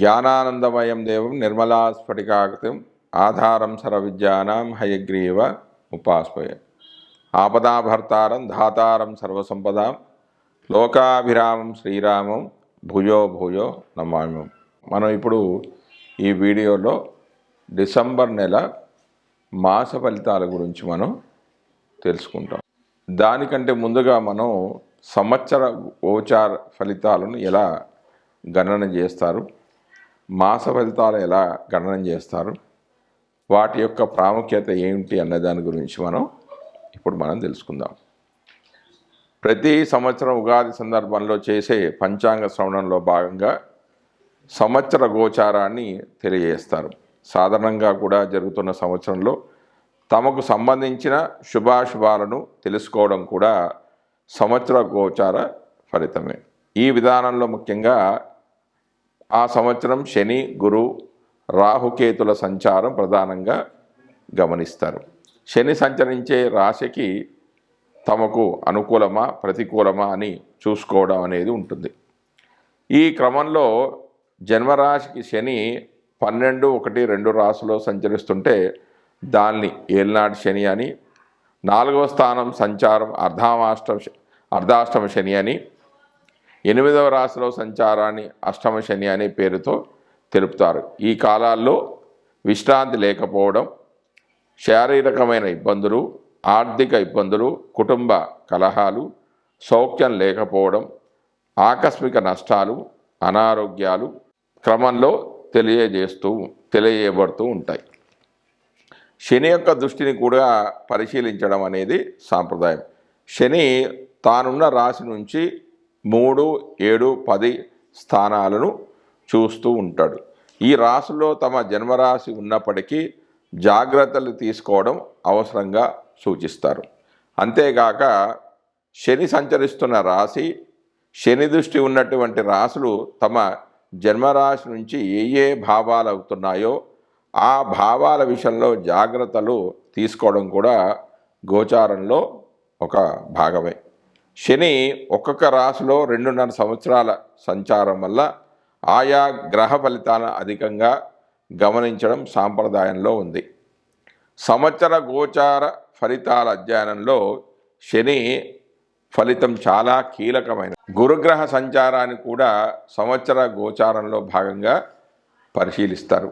జ్ఞానానందమయం దేవం నిర్మలా స్ఫటికాకృతిం ఆధారం సర్వవిద్యానాం హయగ్రీవ ఉపాస్మయ. ఆపదాభర్తారం ధాతారం సర్వసంపదాం లోకాభిరామం శ్రీరామం భూయో భూయో నమామ్యం మనం ఇప్పుడు ఈ వీడియోలో డిసెంబర్ నెల మాస ఫలితాల గురించి మనం తెలుసుకుంటాం. దానికంటే ముందుగా మనం సంవత్సర గోచార ఫలితాలను ఎలా గణన చేస్తారు? మాస ఫలితాలు ఎలా గణనం చేస్తారు? వాటి యొక్క ప్రాముఖ్యత ఏమిటి అన్న దాని గురించి మనం ఇప్పుడు మనం తెలుసుకుందాం. ప్రతి సంవత్సరం ఉగాది సందర్భంలో చేసే పంచాంగ శ్రవణంలో భాగంగా సంవత్సర గోచారాన్ని తెలియజేస్తారు. సాధారణంగా కూడా జరుగుతున్న సంవత్సరంలో తమకు సంబంధించిన శుభాశుభాలను తెలుసుకోవడం కూడా సంవత్సర గోచార ఫలితమే. ఈ విధానంలో ముఖ్యంగా ఆ సంవత్సరం శని గురు రాహుకేతుల సంచారం ప్రధానంగా గమనిస్తారు. శని సంచరించే రాశికి తమకు అనుకూలమా ప్రతికూలమా అని చూసుకోవడం అనేది ఉంటుంది. ఈ క్రమంలో జన్మరాశికి శని పన్నెండు ఒకటి రెండు రాశిలో సంచరిస్తుంటే దాన్ని ఏలినాటి శని అని నాలుగవ స్థానం సంచారం అర్ధామాష్టమ అర్ధాష్టమ శని అని ఎనిమిదవ రాశిలో సంచారాన్ని అష్టమ శని అనే పేరుతో తెలుపుతారు. ఈ కాలాల్లో విశ్రాంతి లేకపోవడం శారీరకమైన ఇబ్బందులు ఆర్థిక ఇబ్బందులు కుటుంబ కలహాలు సౌఖ్యం లేకపోవడం ఆకస్మిక నష్టాలు అనారోగ్యాలు క్రమంలో తెలియజేస్తూ తెలియబడుతూ ఉంటాయి. శని యొక్క దృష్టిని కూడా పరిశీలించడం అనేది సాంప్రదాయం. శని తానున్న రాశి నుంచి మూడు ఏడు పది స్థానాలను చూస్తూ ఉంటాడు. ఈ రాశిలో తమ జన్మరాశి ఉన్నప్పటికీ జాగ్రత్తలు తీసుకోవడం అవసరంగా సూచిస్తారు. అంతేగాక శని సంచరిస్తున్న రాశి శని దృష్టి ఉన్నటువంటి రాశులు తమ జన్మరాశి నుంచి ఏ ఏ భావాలు అవుతున్నాయో ఆ భావాల విషయంలో జాగ్రత్తలు తీసుకోవడం కూడా గోచారంలో ఒక భాగమే. శని ఒక్కొక్క రాశిలో రెండున్నర సంవత్సరాల సంచారం వల్ల ఆయా గ్రహ ఫలితాలను అధికంగా గమనించడం సాంప్రదాయంలో ఉంది. సంవత్సర గోచార ఫలితాల అధ్యయనంలో శని ఫలితం చాలా కీలకమైన గురుగ్రహ సంచారాన్ని కూడా సంవత్సర గోచారంలో భాగంగా పరిశీలిస్తారు.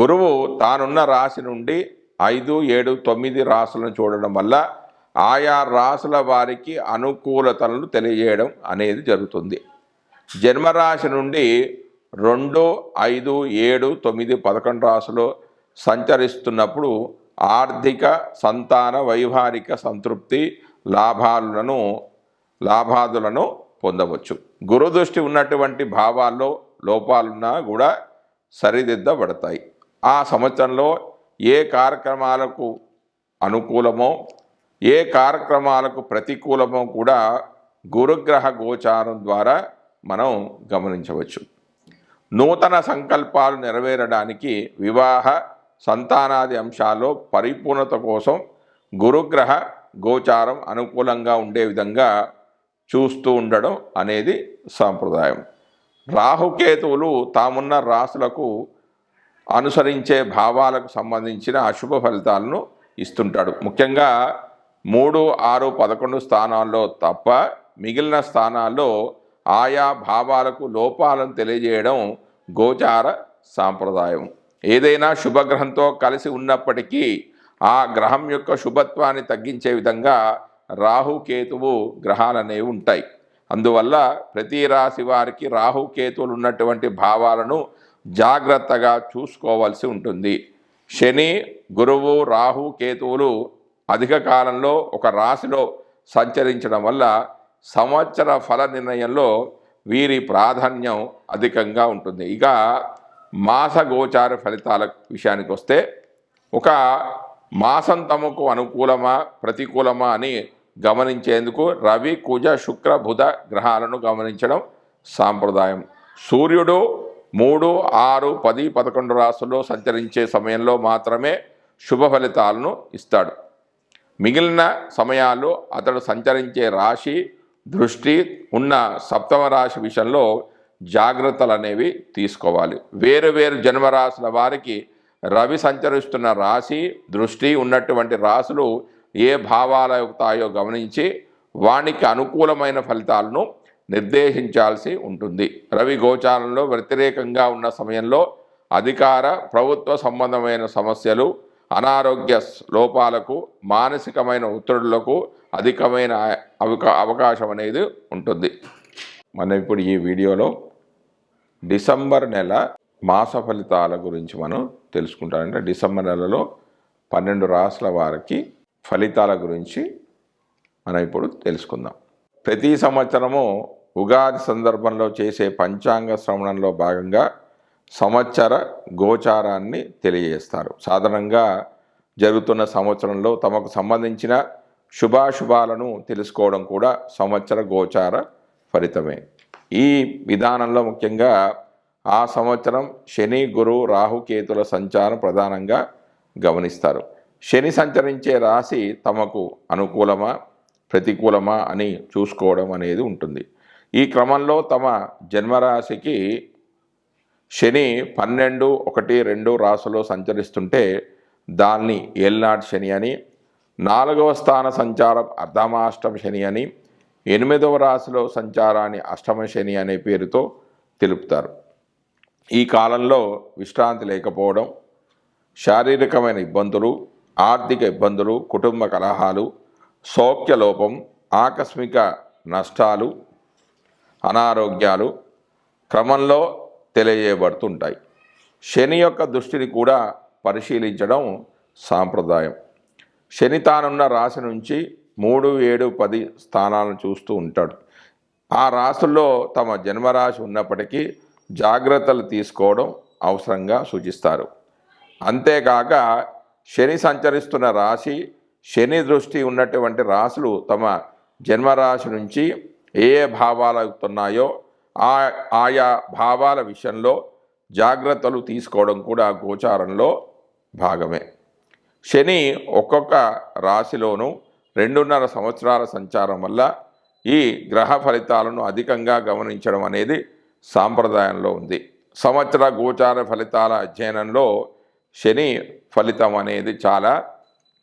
గురువు తానున్న రాశి నుండి ఐదు ఏడు తొమ్మిది రాసులను చూడడం వల్ల ఆయా రాసుల వారికి అనుకూలతలను తెలియజేయడం అనేది జరుగుతుంది. జన్మరాశి నుండి రెండు ఐదు ఏడు తొమ్మిది పదకొండు రాసులు సంచరిస్తున్నప్పుడు ఆర్థిక సంతాన వైవాహిక సంతృప్తి లాభాలను లాభాదులను పొందవచ్చు. గురుదృష్టి ఉన్నటువంటి భావాల్లో లోపాలున్నా కూడా సరిదిద్దబడతాయి. ఆ సంవత్సరంలో ఏ కార్యక్రమాలకు అనుకూలమో ఏ కార్యక్రమాలకు ప్రతికూలమో కూడా గురుగ్రహ గోచారం ద్వారా మనం గమనించవచ్చు. నూతన సంకల్పాలు నెరవేరడానికి వివాహ సంతానాది అంశాల్లో పరిపూర్ణత కోసం గురుగ్రహ గోచారం అనుకూలంగా ఉండే విధంగా చూస్తూ ఉండడం అనేది సాంప్రదాయం. రాహుకేతువులు తామున్న రాసులకు అనుసరించే భావాలకు సంబంధించిన అశుభ ఫలితాలను ఇస్తుంటాడు. ముఖ్యంగా మూడు ఆరు పదకొండు స్థానాల్లో తప్ప మిగిలిన స్థానాల్లో ఆయా భావాలకు లోపాలను తెలియజేయడం గోచార సాంప్రదాయం. ఏదైనా శుభగ్రహంతో కలిసి ఉన్నప్పటికీ ఆ గ్రహం యొక్క శుభత్వాన్ని తగ్గించే విధంగా రాహుకేతువు గ్రహాలు అనేవి ఉంటాయి. అందువల్ల ప్రతి రాశి వారికి రాహుకేతువులు ఉన్నటువంటి భావాలను జాగ్రత్తగా చూసుకోవాల్సి ఉంటుంది. శని గురువు రాహు కేతువులు అధిక కాలంలో ఒక రాశిలో సంచరించడం వల్ల సంవత్సర ఫల నిర్ణయంలో వీరి ప్రాధాన్యం అధికంగా ఉంటుంది. ఇక మాస గోచార ఫలితాల విషయానికి వస్తే ఒక మాసం తమకు అనుకూలమా ప్రతికూలమా అని గమనించేందుకు రవి కుజ శుక్ర బుధ గ్రహాలను గమనించడం సాంప్రదాయం. సూర్యుడు మూడు ఆరు పది పదకొండు రాసుల్లో సంచరించే సమయంలో మాత్రమే శుభ ఫలితాలను ఇస్తాడు. మిగిలిన సమయాల్లో అతడు సంచరించే రాశి దృష్టి ఉన్న సప్తమ రాశి విషయంలో జాగ్రత్తలు అనేవి తీసుకోవాలి. వేరు వేరు జన్మరాశుల వారికి రవి సంచరిస్తున్న రాశి దృష్టి ఉన్నటువంటి రాశులు ఏ భావాల అవుతాయో గమనించి వానికి అనుకూలమైన ఫలితాలను నిర్దేశించాల్సి ఉంటుంది. రవి గోచారంలో వ్యతిరేకంగా ఉన్న సమయంలో అధికార ప్రభుత్వ సంబంధమైన సమస్యలు అనారోగ్య లోపాలకు మానసికమైన ఒత్తిడులకు అధికమైన అవకా అవకాశం అనేది ఉంటుంది. మనం ఇప్పుడు ఈ వీడియోలో డిసెంబర్ నెల మాస ఫలితాల గురించి మనం తెలుసుకుంటామంటే డిసెంబర్ నెలలో పన్నెండు రాసుల వారికి ఫలితాల గురించి మనం ఇప్పుడు తెలుసుకుందాం. ప్రతి సంవత్సరము ఉగాది సందర్భంలో చేసే పంచాంగ శ్రవణంలో భాగంగా సంవత్సర గోచారాన్ని తెలియజేస్తారు. సాధారణంగా జరుగుతున్న సంవత్సరంలో తమకు సంబంధించిన శుభాశుభాలను తెలుసుకోవడం కూడా సంవత్సర గోచార ఫలితమే. ఈ విధానంలో ముఖ్యంగా ఆ సంవత్సరం శని గురు రాహుకేతుల సంచారం ప్రధానంగా గమనిస్తారు. శని సంచరించే రాశి తమకు అనుకూలమా ప్రతికూలమా అని చూసుకోవడం అనేది ఉంటుంది. ఈ క్రమంలో తమ జన్మరాశికి శని పన్నెండు ఒకటి రెండు రాసులో సంచరిస్తుంటే దాన్ని ఏల్నాటి శని అని నాలుగవ స్థాన సంచారం అర్ధమాష్టమ శని అని ఎనిమిదవ రాశిలో సంచారాన్ని అష్టమ శని అనే పేరుతో తెలుపుతారు. ఈ కాలంలో విశ్రాంతి లేకపోవడం శారీరకమైన ఇబ్బందులు ఆర్థిక ఇబ్బందులు కుటుంబ కలహాలు సౌఖ్యలోపం ఆకస్మిక నష్టాలు అనారోగ్యాలు క్రమంలో తెలియజేయబడుతుంటాయి. శని యొక్క దృష్టిని కూడా పరిశీలించడం సాంప్రదాయం. శని తానున్న రాశి నుంచి మూడు ఏడు పది స్థానాలను చూస్తూ ఉంటాడు. ఆ రాశుల్లో తమ జన్మరాశి ఉన్నప్పటికీ జాగ్రత్తలు తీసుకోవడం అవసరంగా సూచిస్తారు. అంతేకాక శని సంచరిస్తున్న రాశి శని దృష్టి ఉన్నటువంటి రాశులు తమ జన్మరాశి నుంచి ఏ ఏ భావాలు అవుతున్నాయో ఆ ఆయా భావాల విషయంలో జాగ్రత్తలు తీసుకోవడం కూడా గోచారంలో భాగమే. శని ఒక్కొక్క రాశిలోనూ రెండున్నర సంవత్సరాల సంచారం వల్ల ఈ గ్రహ ఫలితాలను అధికంగా గమనించడం అనేది సాంప్రదాయంలో ఉంది. సంవత్సర గోచార ఫలితాల అధ్యయనంలో శని ఫలితం అనేది చాలా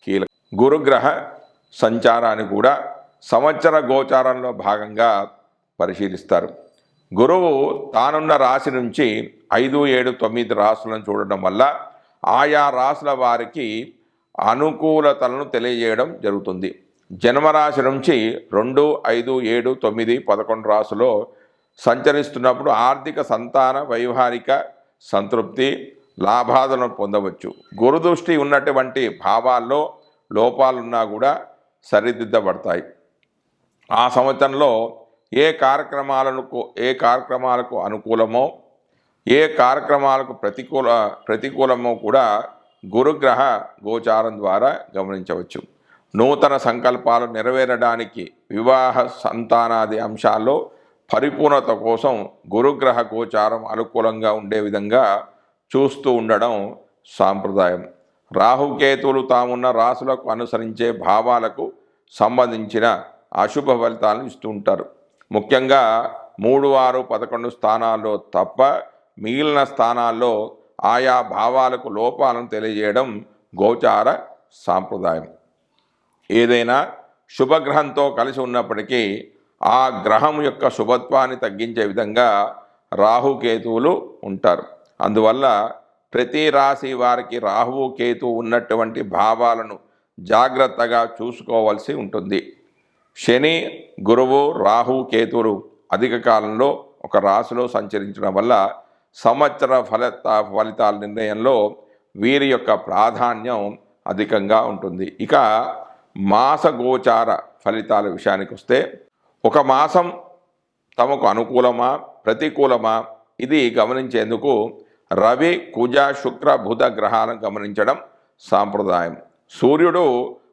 కీలకం. గురుగ్రహ సంచారాన్ని కూడా సంవత్సర గోచారంలో భాగంగా పరిశీలిస్తారు. గురువు తానున్న రాశి నుంచి ఐదు ఏడు తొమ్మిది రాశులను చూడడం వల్ల ఆయా రాశుల వారికి అనుకూలతలను తెలియజేయడం జరుగుతుంది. జన్మరాశి నుంచి రెండు ఐదు ఏడు తొమ్మిది పదకొండు రాసులో సంచరిస్తున్నప్పుడు ఆర్థిక సంతాన వైవాహిక సంతృప్తి లాభాలను పొందవచ్చు. గురుదృష్టి ఉన్నటువంటి భావాల్లో లోపాలున్నా కూడా సరిదిద్దబడతాయి. ఆ సంవత్సరంలో ఏ కార్యక్రమాలకు ఏ కార్యక్రమాలకు అనుకూలమో ఏ కార్యక్రమాలకు ప్రతికూల ప్రతికూలమో కూడా గురుగ్రహ గోచారం ద్వారా గమనించవచ్చు. నూతన సంకల్పాలు నెరవేరడానికి వివాహ సంతానాది అంశాల్లో పరిపూర్ణత కోసం గురుగ్రహ గోచారం అనుకూలంగా ఉండే విధంగా చూస్తూ ఉండడం సాంప్రదాయం. రాహుకేతువులు తామున్న రాసులకు అనుసరించే భావాలకు సంబంధించిన అశుభ ఫలితాలను ఇస్తూ ఉంటారు. ముఖ్యంగా మూడు ఆరు పదకొండు స్థానాల్లో తప్ప మిగిలిన స్థానాల్లో ఆయా భావాలకు లోపాలను తెలియజేయడం గోచార సాంప్రదాయం. ఏదైనా శుభగ్రహంతో కలిసి ఉన్నప్పటికీ ఆ గ్రహం యొక్క శుభత్వాన్ని తగ్గించే విధంగా రాహుకేతువులు ఉంటారు. అందువల్ల ప్రతి రాశి వారికి రాహువు కేతు ఉన్నటువంటి భావాలను జాగ్రత్తగా చూసుకోవాల్సి ఉంటుంది. శని గురువు రాహు కేతువులు అధిక కాలంలో ఒక రాశిలో సంచరించడం వల్ల సంవత్సర ఫలిత ఫలితాల నిర్ణయంలో వీరి యొక్క ప్రాధాన్యం అధికంగా ఉంటుంది. ఇక మాసగోచార ఫలితాల విషయానికి వస్తే ఒక మాసం తమకు అనుకూలమా ప్రతికూలమా? ఇది గమనించేందుకు రవి కుజ శుక్ర బుధ గ్రహాలను గమనించడం సాంప్రదాయం. సూర్యుడు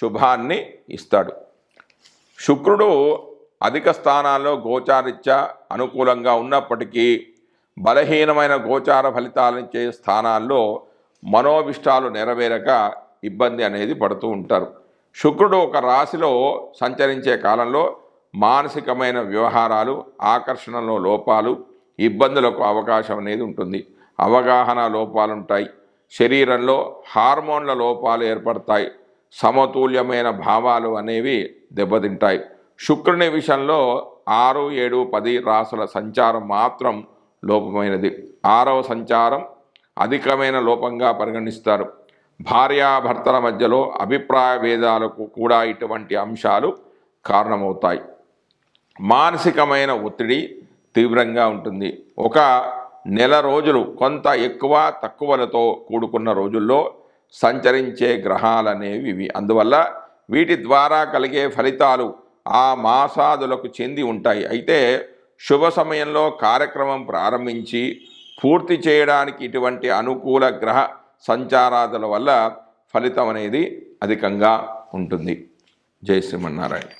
శుభాన్ని ఇస్తాడు. శుక్రుడు అధిక స్థానాల్లో గోచారిత్యా అనుకూలంగా ఉన్నప్పటికీ బలహీనమైన గోచార ఫలితాలనిచ్చే స్థానాల్లో మనోభిష్టాలు నెరవేరక ఇబ్బంది అనేది పడుతూ ఉంటారు. శుక్రుడు ఒక రాశిలో సంచరించే కాలంలో మానసికమైన వ్యవహారాలు ఆకర్షణలో లోపాలు ఇబ్బందులకు అవకాశం అనేది ఉంటుంది. అవగాహన లోపాలుంటాయి. శరీరంలో హార్మోన్ల లోపాలు ఏర్పడతాయి. సమతుల్యమైన భావాలు అనేవి దెబ్బతింటాయి. శుక్రుని విషయంలో ఆరు ఏడు పది రాసుల సంచారం మాత్రం లోపమైనది. ఆరవ సంచారం అధికమైన లోపంగా పరిగణిస్తారు. భార్యాభర్తల మధ్యలో అభిప్రాయ భేదాలకు కూడా ఇటువంటి అంశాలు కారణమవుతాయి. మానసికమైన ఒత్తిడి తీవ్రంగా ఉంటుంది. ఒక నెల రోజులు కొంత ఎక్కువ తక్కువలతో కూడుకున్న రోజుల్లో సంచరించే గ్రహాలనేవి ఇవి. అందువల్ల వీటి ద్వారా కలిగే ఫలితాలు ఆ మాసాదులకు చెంది ఉంటాయి. అయితే శుభ సమయంలో కార్యక్రమం ప్రారంభించి పూర్తి చేయడానికి ఇటువంటి అనుకూల గ్రహ సంచారాదుల వల్ల ఫలితం అనేది అధికంగా ఉంటుంది. జై శ్రీమన్నారాయణ.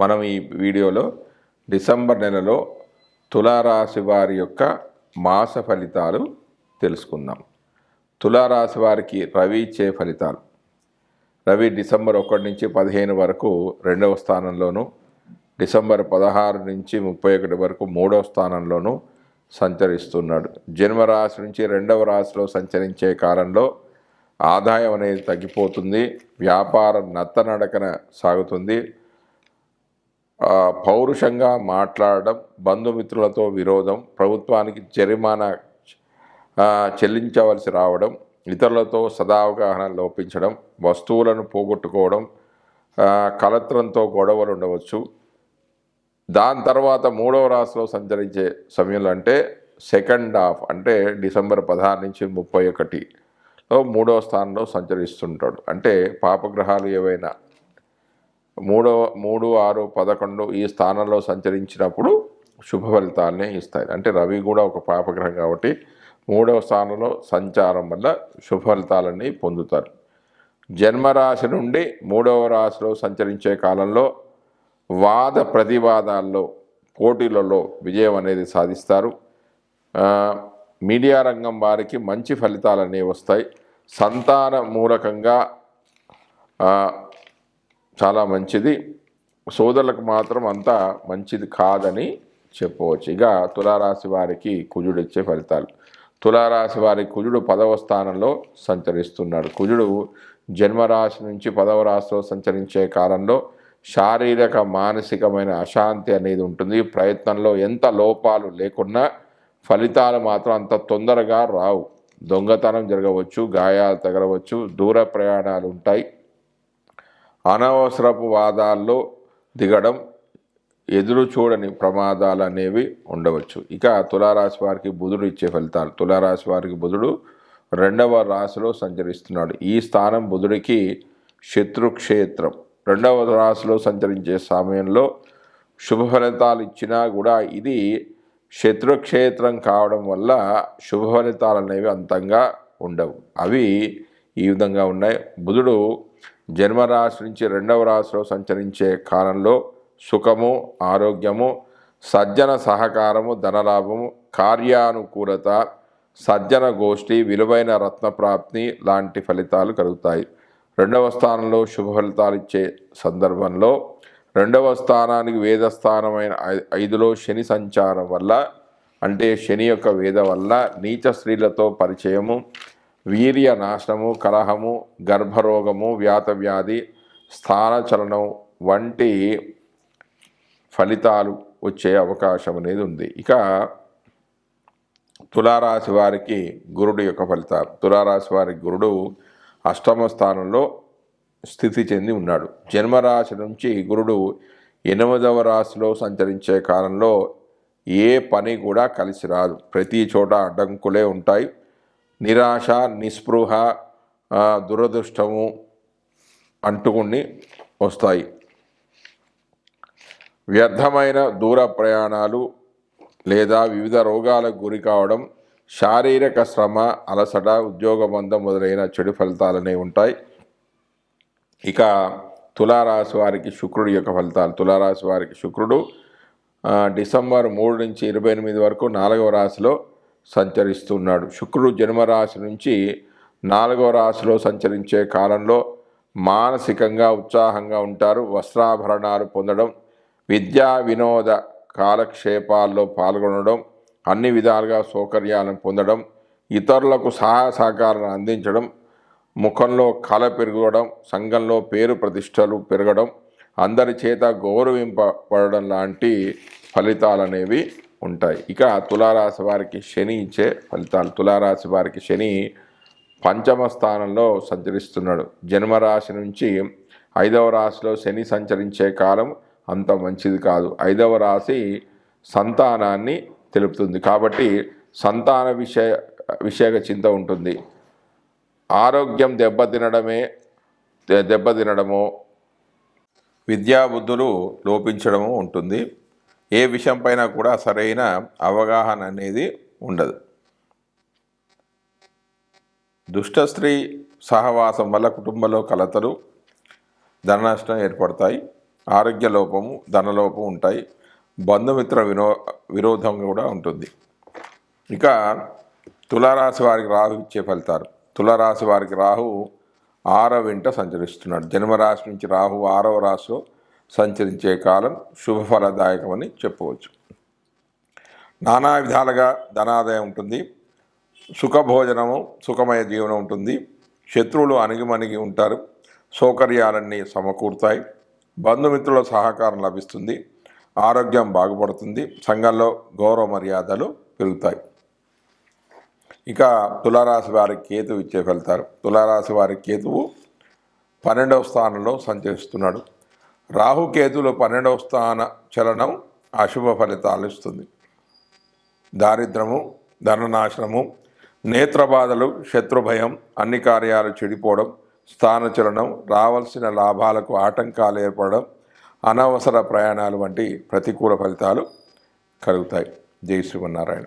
మనం ఈ వీడియోలో డిసెంబర్ నెలలో తులారాశి వారి యొక్క మాస ఫలితాలు తెలుసుకుందాం. తులారాశి వారికి రవి ఇచ్చే ఫలితాలు. రవి డిసెంబర్ ఒకటి నుంచి పదిహేను వరకు రెండవ స్థానంలోను డిసెంబర్ పదహారు నుంచి ముప్పై ఒకటి వరకు మూడవ స్థానంలోను సంచరిస్తున్నాడు. జన్మరాశి నుంచి రెండవ రాశిలో సంచరించే కాలంలో ఆదాయం అనేది తగ్గిపోతుంది వ్యాపారం నత్తనడకన సాగుతుంది. పౌరుషంగా మాట్లాడడం బంధుమిత్రులతో విరోధం ప్రభుత్వానికి జరిమానా చెల్లించవలసి రావడం ఇతరులతో సదావగాహన లోపించడం వస్తువులను పోగొట్టుకోవడం కలత్రంతో గొడవలు ఉండవచ్చు. దాని తర్వాత మూడవ రాశిలో సంచరించే సమయంలో అంటే సెకండ్ హాఫ్ అంటే డిసెంబర్ పదహారు నుంచి ముప్పై ఒకటిలో మూడవ స్థానంలో సంచరిస్తుంటాడు. అంటే పాపగ్రహాలు ఏవైనా మూడవ మూడు ఆరు పదకొండు ఈ స్థానంలో సంచరించినప్పుడు శుభ ఫలితాలనే ఇస్తాయి. అంటే రవి కూడా ఒక పాపగ్రహం కాబట్టి మూడవ స్థానంలో సంచారం వల్ల శుభఫలితాలన్నీ పొందుతారు. జన్మరాశి నుండి మూడవ రాశిలో సంచరించే కాలంలో వాద ప్రతివాదాల్లో పోటీలలో విజయం అనేది సాధిస్తారు. మీడియా రంగం వారికి మంచి ఫలితాలు అనేవి వస్తాయి. సంతాన మూలకంగా చాలా మంచిది. సోదరులకు మాత్రం అంత మంచిది కాదని చెప్పవచ్చు. ఇక తులారాశి వారికి కుజుడిచ్చే ఫలితాలు. తులారాశి వారి కుజుడు పదవ స్థానంలో సంచరిస్తున్నాడు. కుజుడు జన్మరాశి నుంచి పదవ రాశిలో సంచరించే కాలంలో శారీరక మానసికమైన అశాంతి అనేది ఉంటుంది. ప్రయత్నంలో ఎంత లోపాలు లేకున్నా ఫలితాలు మాత్రం అంత తొందరగా రావు. దొంగతనం జరగవచ్చు గాయాలు తగలవచ్చు దూర ప్రయాణాలు ఉంటాయి. అనవసరపు వాదాల్లో దిగడం ఎదురు చూడని ప్రమాదాలు అనేవి ఉండవచ్చు. ఇక తులారాశి వారికి బుధుడు ఇచ్చే ఫలితాలు. తులారాశి వారికి బుధుడు రెండవ రాశిలో సంచరిస్తున్నాడు. ఈ స్థానం బుధుడికి శత్రుక్షేత్రం. రెండవ రాశిలో సంచరించే సమయంలో శుభ ఫలితాలు ఇచ్చినా కూడా ఇది శత్రుక్షేత్రం కావడం వల్ల శుభ ఫలితాలు అనేవి అంతంగా ఉండవు. అవి ఈ విధంగా ఉన్నాయి. బుధుడు జన్మరాశి నుంచి రెండవ రాశిలో సంచరించే కాలంలో సుఖము ఆరోగ్యము సజ్జన సహకారము ధనలాభము కార్యానుకూలత సజ్జన గోష్ఠి విలువైన రత్న ప్రాప్తి లాంటి ఫలితాలు కలుగుతాయి. రెండవ స్థానంలో శుభ ఫలితాలు ఇచ్చే సందర్భంలో రెండవ స్థానానికి వేద స్థానమైన ఐ- ఐదులో శని సంచారం వల్ల అంటే శని యొక్క వేద వల్ల నీచ స్త్రీలతో పరిచయము వీర్య నాశనము కలహము గర్భరోగము వ్యాత వ్యాధి స్థానచలనం వంటి ఫలితాలు వచ్చే అవకాశం అనేది ఉంది. ఇక తులారాశి వారికి గురుడు యొక్క ఫలితాలు. తులారాశి వారికి గురుడు అష్టమ స్థానంలో స్థితి చెంది ఉన్నాడు. జన్మరాశి నుంచి గురుడు ఎనిమిదవ రాశిలో సంచరించే కాలంలో ఏ పని కూడా కలిసి రాదు. ప్రతి చోట అడ్డంకులే ఉంటాయి. నిరాశ నిస్పృహ దురదృష్టము అంటుకుని వస్తాయి. వ్యర్థమైన దూర ప్రయాణాలు లేదా వివిధ రోగాలకు గురి కావడం శారీరక శ్రమ అలసట ఉద్యోగబంధం మొదలైన చెడు ఫలితాలనే ఉంటాయి. ఇక తులారాశి వారికి శుక్రుడి యొక్క ఫలితాలు. తులారాశి వారికి శుక్రుడు డిసెంబర్ మూడు నుంచి ఇరవై ఎనిమిది వరకు నాలుగవ రాశిలో సంచరిస్తున్నాడు. శుక్రుడు జన్మరాశి నుంచి నాలుగవ రాశిలో సంచరించే కాలంలో మానసికంగా ఉత్సాహంగా ఉంటారు. వస్త్రాభరణాలు పొందడం విద్యా వినోద కాలక్షేపాల్లో పాల్గొనడం అన్ని విధాలుగా సౌకర్యాలను పొందడం ఇతరులకు సహాయ సహకారాలను అందించడం ముఖంలో కళ పెరగడం సంఘంలో పేరు ప్రతిష్టలు పెరగడం అందరి చేత గౌరవింపబడడం లాంటి ఫలితాలు అనేవి ఉంటాయి. ఇక తులారాశి వారికి శని ఇచ్చే ఫలితాలు. తులారాశి వారికి శని పంచమ స్థానంలో సంచరిస్తున్నాడు. జన్మరాశి నుంచి ఐదవ రాశిలో శని సంచరించే కాలం అంత మంచిది కాదు. ఐదవ రాశి సంతానాన్ని తెలుపుతుంది. కాబట్టి సంతాన విషయ విషయక చింత ఉంటుంది. ఆరోగ్యం దెబ్బతినడమే దెబ్బతినడము విద్యాబుద్ధులు లోపించడము ఉంటుంది. ఏ విషయం పైన కూడా సరైన అవగాహన అనేది ఉండదు. దుష్ట స్త్రీ సహవాసం వల్ల కుటుంబంలో కలతలు ధన నష్టం ఏర్పడతాయి. ఆరోగ్య లోపము ధనలోపం ఉంటాయి. బంధుమిత్ర వినో విరోధం కూడా ఉంటుంది. ఇక తులారాశి వారికి రాహు ఇచ్చే ఫలితాలు. తులారాశి వారికి రాహు ఆరవ వెంట సంచరిస్తున్నాడు. జన్మరాశి నుంచి రాహు ఆరవ రాశిలో సంచరించే కాలం శుభఫలదాయకమని చెప్పవచ్చు. నానా విధాలుగా ధనాదాయం ఉంటుంది. సుఖభోజనము సుఖమయ జీవనం ఉంటుంది. శత్రువులు అణిగిమణిగి ఉంటారు. సౌకర్యాలన్నీ సమకూరుతాయి. బంధుమిత్రుల సహకారం లభిస్తుంది. ఆరోగ్యం బాగుపడుతుంది. సంఘంలో గౌరవ మర్యాదలు పెరుగుతాయి. ఇక తులారాశి వారికి కేతువు ఇచ్చే ఫలితాలు. తులారాశి వారి కేతువు పన్నెండవ స్థానంలో సంచరిస్తున్నాడు. రాహుకేతువులు పన్నెండవ స్థాన చలనం అశుభ ఫలితాలు ఇస్తుంది. దారిద్రము ధననాశనము నేత్రబాధలు శత్రుభయం అన్ని కార్యాలు చెడిపోవడం స్థానచలనం రావాల్సిన లాభాలకు ఆటంకాలు ఏర్పడడం అనవసర ప్రయాణాలు వంటి ప్రతికూల ఫలితాలు కలుగుతాయి. జై శ్రీమన్నారాయణ.